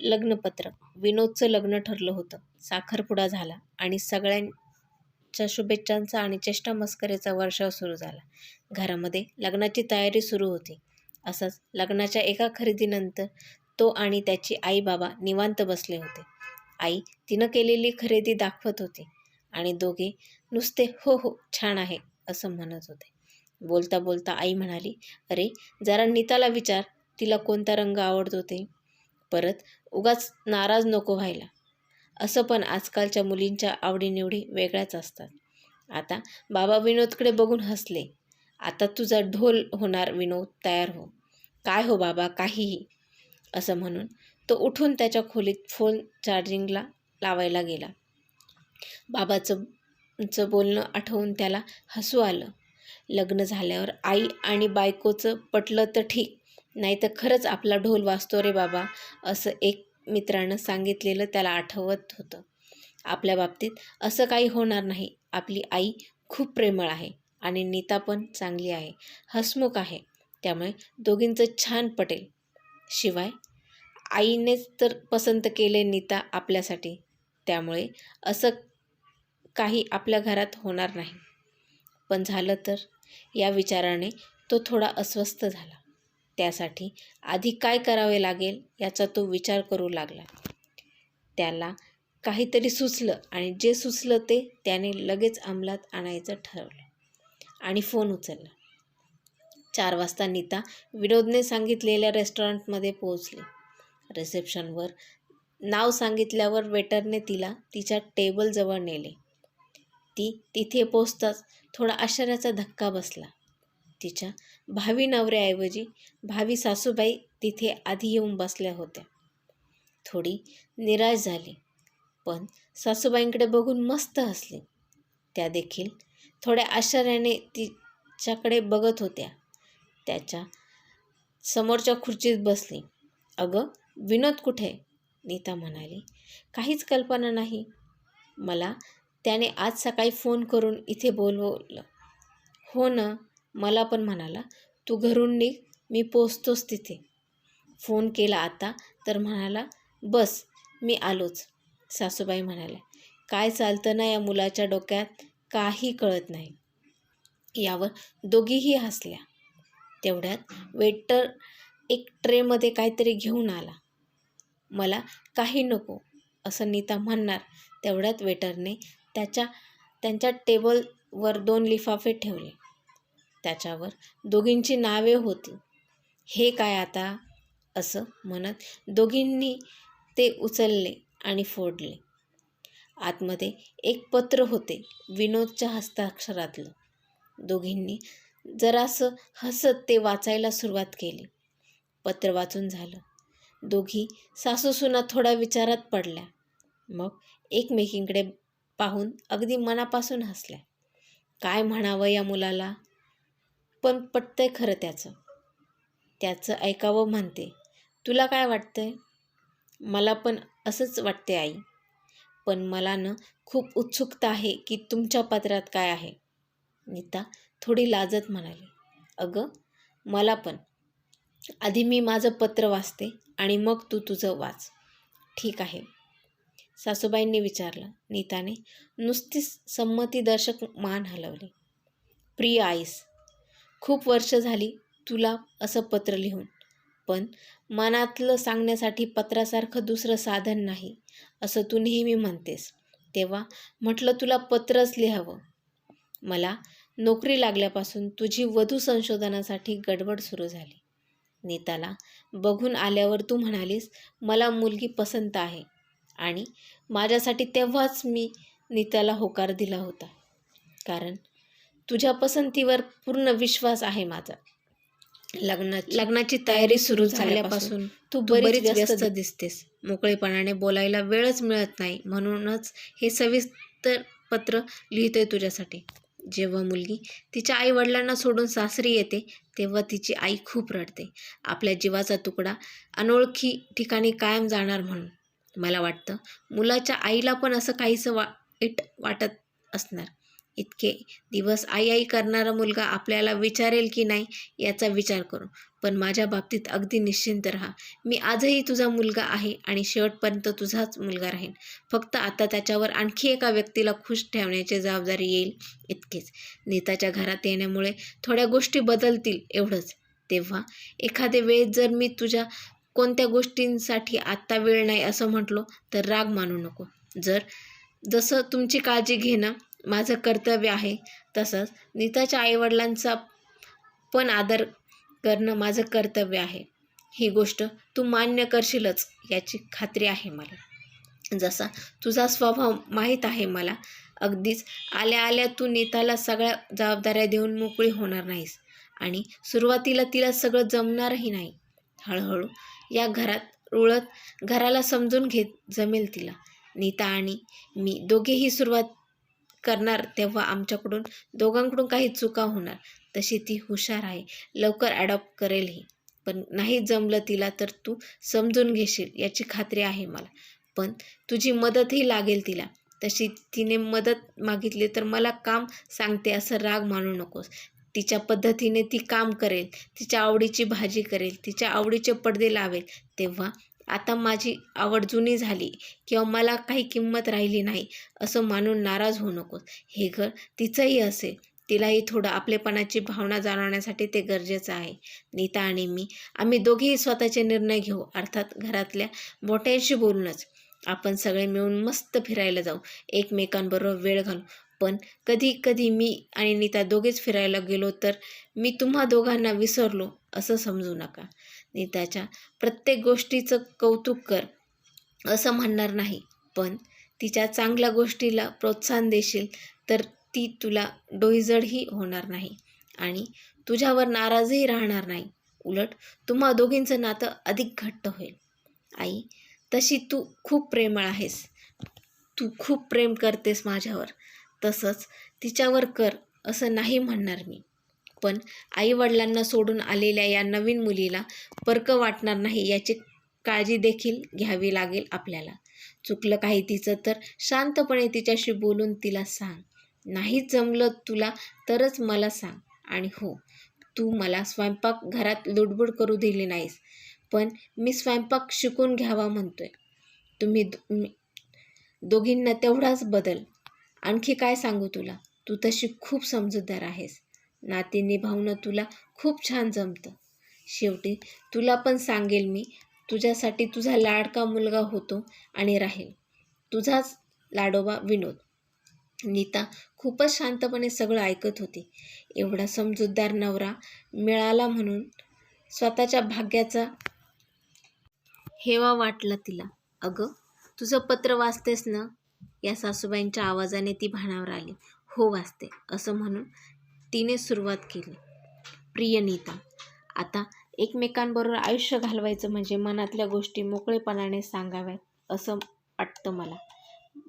लग्नपत्र. विनोदचं लग्न ठरलं होतं. साखरपुडा झाला आणि सगळ्यांच्या शुभेच्छांचा आणि चेष्टा मस्करीचा वर्षाव सुरू झाला. घरामध्ये लग्नाची तयारी सुरू होती. असंच लग्नाच्या एका खरेदीनंतर तो आणि त्याची आई बाबा निवांत बसले होते. आई तिनं केलेली खरेदी दाखवत होती आणि दोघे नुसते हो हो छान आहे असं म्हणत होते. बोलता बोलता आई म्हणाली अरे जरा नीताला विचार तिला कोणता रंग आवडतो ते? परत उगाच नाराज नको व्हायला. असं पण आजकालच्या मुलींच्या आवडीनिवडी वेगळ्याच असतात. आता बाबा विनोदकडे बघून हसले. आता तुझा ढोल होणार विनोद तयार हो. काय हो बाबा काहीही. असं म्हणून तो उठून त्याच्या खोलीत फोन चार्जिंगला लावायला गेला. बाबाचं चं बोलणं आठवून त्याला हसू आलं. लग्न झाल्यावर आई आणि बायकोचं पटलं तर ठीक. नाही तर खरंच आपला ढोल वाजतो रे बाबा असं एक मित्रानं सांगितलेलं त्याला आठवत होतं. आपल्या बाबतीत असं काही होणार नाही. आपली आई खूप प्रेमळ आहे आणि नीता पण चांगली आहे. हसमुख आहे. त्यामुळे दोघींचं छान पटेल. शिवाय आईनेच तर पसंत केले नीता आपल्यासाठी. त्यामुळे असं काही आपल्या घरात होणार नाही. पण झालं तर? या विचाराने तो थोडा अस्वस्थ झाला. त्यासाठी आधी काय करावे लागेल याचा तो विचार करू लागला. त्याला काहीतरी सुचलं आणि जे सुचलं ते त्याने लगेच अंमलात आणायचं ठरवलं आणि फोन उचलला. चार वाजता नीता विनोदने सांगितलेल्या रेस्टॉरंटमध्ये पोहोचली. रिसेप्शनवर नाव सांगितल्यावर वेटरने तिला तिच्या टेबलजवळ नेले. ती तिथे पोचताच थोडा आश्चर्याचा धक्का बसला. तिच्या भावी नवऱ्याऐवजी भावी सासूबाई तिथे आधी येऊन बसल्या होत्या. थोडी निराश झाली पण सासूबाईंकडे बघून मस्त हसली. त्या देखील थोड्या आश्चर्याने तिच्याकडे बघत होत्या. त्याच्या समोरच्या खुर्चीत बसली. अगं विनोद कुठे नीता म्हणाली. काहीच कल्पना नाही. मला त्याने आज सकाळी फोन करून इथे बोलवलं. हो ना. मला पण म्हणाला तू घरून निघ मी पोचतोच तिथे. फोन केला आता तर म्हणाला बस मी आलोच. सासूबाई म्हणाल्या काय चालतं ना या मुलाच्या डोक्यात? काही कळत नाही. यावर दोघीही हसल्या. तेवढ्यात वेटर एक ट्रेमध्ये काहीतरी घेऊन आला. मला काही नको असं नीता म्हणणार तेवढ्यात वेटरने त्याच्या त्यांच्या टेबलवर दोन लिफाफे ठेवले. त्याच्यावर दोघींची नावे होती. हे काय आता? असं म्हणत दोघींनी ते उचलले आणि फोडले. आतमध्ये एक पत्र होते विनोदच्या हस्ताक्षरातलं. दोघींनी जरासं हसत ते वाचायला सुरुवात केली. पत्र वाचून झालं. दोघी सासूसुना थोड्या विचारात पडल्या. मग एकमेकींकडे पाहून अगदी मनापासून हसल्या. काय म्हणावं या मुलाला? पण पटतंय खरं त्याचं. त्याचं ऐकावं म्हणते. तुला काय वाटतंय? मला पण असंच वाटते आई. पण मला ना खूप उत्सुकता आहे की तुमच्या पत्रात काय आहे. नीता थोडी लाजत म्हणाली. अगं मला पण. आधी मी माझं पत्र वाचते आणि मग तू तुझं वाच. ठीक आहे. सासूबाईंनी विचारलं. नीताने नुसतीच संमतीदर्शक मान हलवली. प्रिय आईस खूप वर्ष झाली तुला असं पत्र लिहून. पण मनातलं सांगण्यासाठी पत्रासारखं दुसरं साधन नाही असं तू नेहमी म्हणतेस. तेव्हा म्हटलं तुला पत्रच लिहावं. मला नोकरी लागल्यापासून तुझी वधू संशोधनासाठी गडबड सुरू झाली. नीताला बघून आल्यावर तू म्हणालीस मला मुलगी पसंत आहे. आणि माझ्यासाठी तेव्हाच मी नीताला होकार दिला होता. कारण तुझ्या पसंतीवर पूर्ण विश्वास आहे माझा. लग्न लग्नाची तयारी सुरू झाल्यापासून तू बरीच व्यस्त दिसतेस. मोकळेपणाने बोलायला वेळच मिळत नाही. म्हणूनच हे सविस्तर पत्र लिहितोय तुझ्यासाठी. जेव्हा मुलगी तिच्या आई वडिलांना सोडून सासरी येते तेव्हा तिची आई खूप रडते. आपल्या जीवाचा तुकडा अनोळखी ठिकाणी कायम जाणार म्हणून. मला वाटतं मुलाच्या आईला पण असं काहीसं वाईट वाटत असणार. इतके दिवस आई आई करणारा मुलगा आपल्याला विचारेल की नाही याचा विचार करू. पण माझ्या बाबतीत अगदी निश्चिंत राहा. मी आजही तुझा मुलगा आहे आणि शेवटपर्यंत तुझाच मुलगा राहीन. फक्त आता त्याच्यावर आणखी एका व्यक्तीला खुश ठेवण्याची जबाबदारी येईल इतकेच. नेताच्या घरात येण्यामुळे थोड्या गोष्टी बदलतील एवढंच. तेव्हा एखाद्या वेळेस जर मी तुझ्या कोणत्या गोष्टींसाठी आत्ता वेळ नाही असं म्हटलो तर राग मानू नको. जर जसं तुमची काळजी घेणं माझं कर्तव्य आहे. तसंच नीताच्या आईवडिलांचा पण आदर करणं माझं कर्तव्य आहे. ही गोष्ट तू मान्य करशीलच याची खात्री आहे मला. जसा तुझा स्वभाव माहीत आहे मला अगदीच आल्या आल्या तू नीताला सगळ्या जबाबदाऱ्या देऊन मोकळी होणार नाहीस आणि सुरुवातीला तिला सगळं जमणारही नाही. हळूहळू या घरात रुळत घराला समजून घेत जमेल तिला. नीता आणि मी दोघेही सुरुवात करणार तेव्हा आमच्याकडून दोघांकडून काही चुका होणार. तशी ती हुशार आहे. लवकर ॲडॉप्ट करेलही. पण नाही जमलं तिला तर तू समजून घेशील याची खात्री आहे मला. पण तुझी मदतही लागेल तिला. तशी तिने मदत मागितली तर मला काम सांगते असं राग मानू नकोस. तिच्या पद्धतीने ती काम करेल तिच्या आवडीची भाजी करेल तिच्या आवडीचे पडदे लावेल. तेव्हा आता माझी आवड जुनी झाली किंवा मला काही किंमत राहिली नाही असं मानून नाराज होऊ नकोस. हे घर तिचंही असेल. तिलाही थोडं आपलेपणाची भावना जाणवण्यासाठी ते गरजेचं आहे. नीता आणि मी आम्ही दोघेही स्वतःचे निर्णय घेऊ अर्थात घरातल्या मोठ्यांशी बोलूनच. आपण सगळे मिळून मस्त फिरायला जाऊ. एकमेकांबरोबर वेळ घालू. पण कधी कधी मी आणि नीता दोघेच फिरायला गेलो तर मी तुम्हा दोघांना विसरलो असं समजू नका. नीताच्या प्रत्येक गोष्टीचं कौतुक कर असं म्हणणार नाही. पण तिच्या चांगल्या गोष्टीला प्रोत्साहन देशील तर ती तुला डोईजडही होणार नाही आणि तुझ्यावर नाराजही राहणार नाही. उलट तुम्हा दोघींचं नातं अधिक घट्ट होईल. आई तशी तू खूप प्रेमळ आहेस. तू खूप प्रेम करतेस माझ्यावर. तसंच तिच्यावर कर असं नाही म्हणणार मी. पण आईवडिलांना सोडून आलेल्या या नवीन मुलीला परक वाटणार नाही याची काळजी देखील घ्यावी लागेल आपल्याला. चुकलं काही तिचं तर शांतपणे तिच्याशी बोलून तिला सांग. नाही जमलं तुला तरच मला सांग. आणि हो तू मला स्वयंपाक घरात लुडबुड करू दिली नाहीस पण मी स्वयंपाक शिकून घ्यावा म्हणतोय. तुम्ही दो- मी- दोघींना तेवढाच बदल आणखी काय सांगू तुला? तू तशी खूप समजूतदार आहेस. नाते निभावणं तुला खूप छान जमतं. शेवटी तुला पण सांगेल मी तुझ्यासाठी तुझा लाडका मुलगा होतो आणि राहील. तुझाच लाडोबा विनोद. नीता खूपच शांतपणे सगळं ऐकत होती. एवढा समजूतदार नवरा मिळाला म्हणून स्वतःच्या भाग्याचा हेवा वाटला तिला. अगं तुझं पत्र वाचतेस ना? या सासूबाईंच्या आवाजाने ती भानावर आली हो वाचते असं म्हणून तिने सुरुवात केली. प्रिय नीता आता एकमेकांबरोबर आयुष्य घालवायचं म्हणजे मनातल्या गोष्टी मोकळेपणाने सांगाव्यात असं वाटतं मला.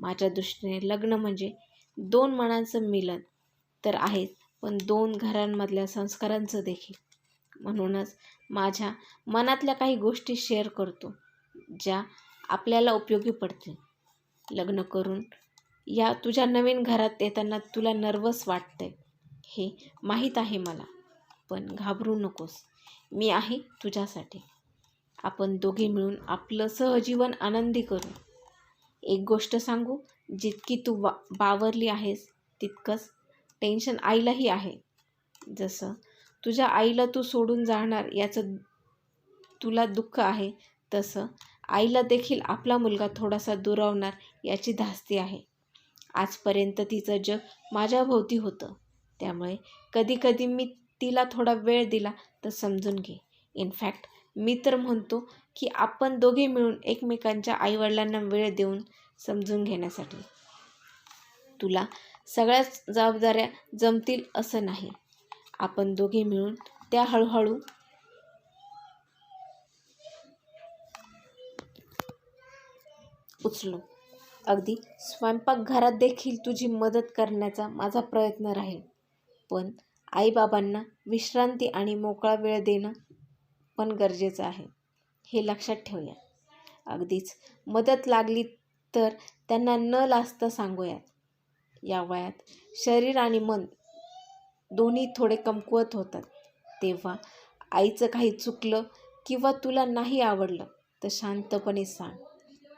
माझ्या दृष्टीने लग्न म्हणजे दोन मनांचं मिलन तर आहेच पण दोन घरांमधल्या संस्कारांचं देखील. म्हणूनच माझ्या मनातल्या काही गोष्टी शेअर करतो ज्या आपल्याला उपयोगी पडतील. लग्न करून. या तुझ्या नवीन घरात येताना तुला नर्वस वाटतंय. हे माहीत आहे मला. पण घाबरू नकोस. मी आहे तुझ्यासाठी. आपण दोघे मिळून आपलं सहजीवन आनंदी करू. एक गोष्ट सांगू जितकी तू बा बावरली आहेस तितकंच टेन्शन आईलाही आहे. जसं तुझ्या आईला तू सोडून जाणार याचं तुला दुःख आहे तसं आईला देखील आपला मुलगा थोडासा दुरावणार याची धास्ती आहे. आजपर्यंत तिचं जग माझ्या भोवती होतं. त्यामुळे कधीकधी मी तिला थोडा वेळ दिला तर समजून घे. इनफॅक्ट मी तर म्हणतो की आपण दोघे मिळून एकमेकांच्या आईवडिलांना वेळ देऊन समजून घेण्यासाठी. तुला सगळ्याच जबाबदाऱ्या जमतील असं नाही. आपण दोघे मिळून त्या हळूहळू उचलो. अगदी स्वयंपाकघरात देखील तुझी मदत करण्याचा माझा प्रयत्न राहील. पण आईबाबांना विश्रांती आणि मोकळा वेळ देणं पण गरजेचं आहे. हे लक्षात ठेवूया. अगदीच मदत लागली तर त्यांना न लाजता सांगूयात. या वयात शरीर आणि मन दोन्ही थोडे कमकुवत होतात. तेव्हा आईचं काही चुकलं किंवा तुला नाही आवडलं तर शांतपणे सांग.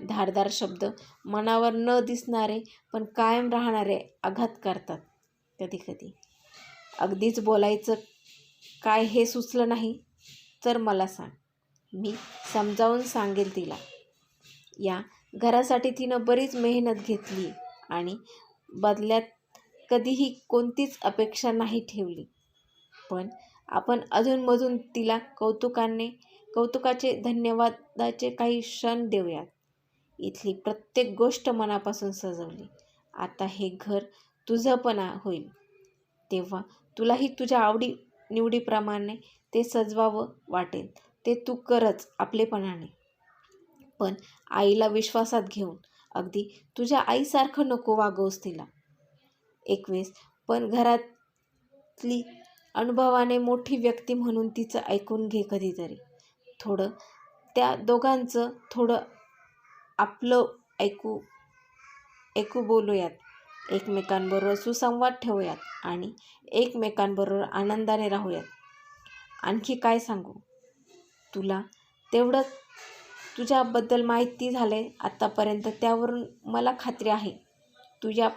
धारदार शब्द मनावर न दिसणारे पण कायम राहणारे आघात करतात. कधीकधी अगदीच बोलायचं काय हे सुचलं नाही तर मला सांग. मी समजावून सांगेल तिला. या घरासाठी तिनं बरीच मेहनत घेतली आणि बदल्यात कधीही कोणतीच अपेक्षा नाही ठेवली. पण आपण अधूनमधून तिला कौतुकाने कौतुकाचे धन्यवादाचे काही क्षण देऊयात. इथली प्रत्येक गोष्ट मनापासून सजवली. आता हे घर तुझं पण होईल. तेव्हा तुलाही तुझ्या आवडी निवडीप्रमाणे ते सजवावं वाटेल. ते तू करच आपलेपणाने. पण आईला विश्वासात घेऊन अगदी तुझ्या आईसारखं नको वागवस तिला. एकवीस पण घरातली अनुभवाने मोठी व्यक्ती म्हणून तिचं ऐकून घे कधीतरी. थोडं त्या दोघांचं थोडं आपलं ऐकू ऐकू बोलूयात. एकमेकांबरोबर सुसंवाद ठेवूयात आणि एकमेकांबरोबर आनंदाने राहूयात. आणखी काय सांगू? तुला तेवढं तुझ्याबद्दल माहिती झाले आत्तापर्यंत त्यावरून मला खात्री आहे. तुझ्या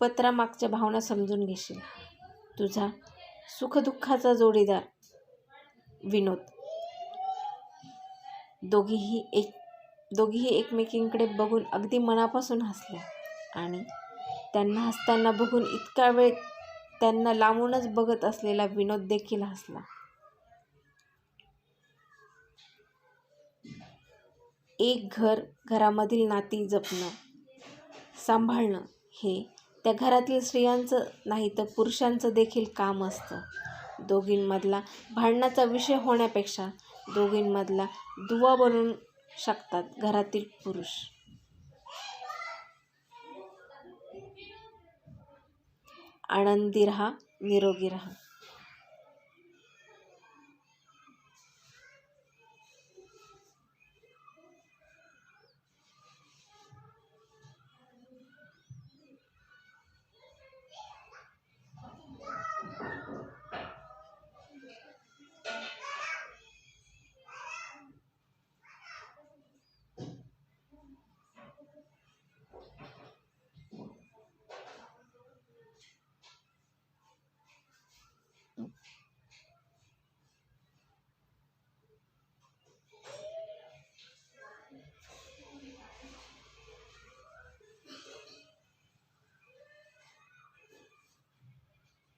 पत्रामागच्या भावना समजून घेशील. तुझा सुखदुःखाचा जोडीदार विनोद. दोघीही एक दोघीही एकमेकींकडे बघून अगदी मनापासून हसल्या. आणि त्यांना हसताना बघून इतका वेळ त्यांना लांबूनच बघत असलेला विनोद देखील हसला. एक घर घरामधील नाती जपणं सांभाळणं हे त्या घरातील स्त्रियांचं नाही तर पुरुषांचं देखील काम असतं. दोघींमधला भांडणाचा विषय होण्यापेक्षा दोघींमधला दुवा बनून शकतात घरातील पुरुष. आनंदी राहा निरोगी राहा.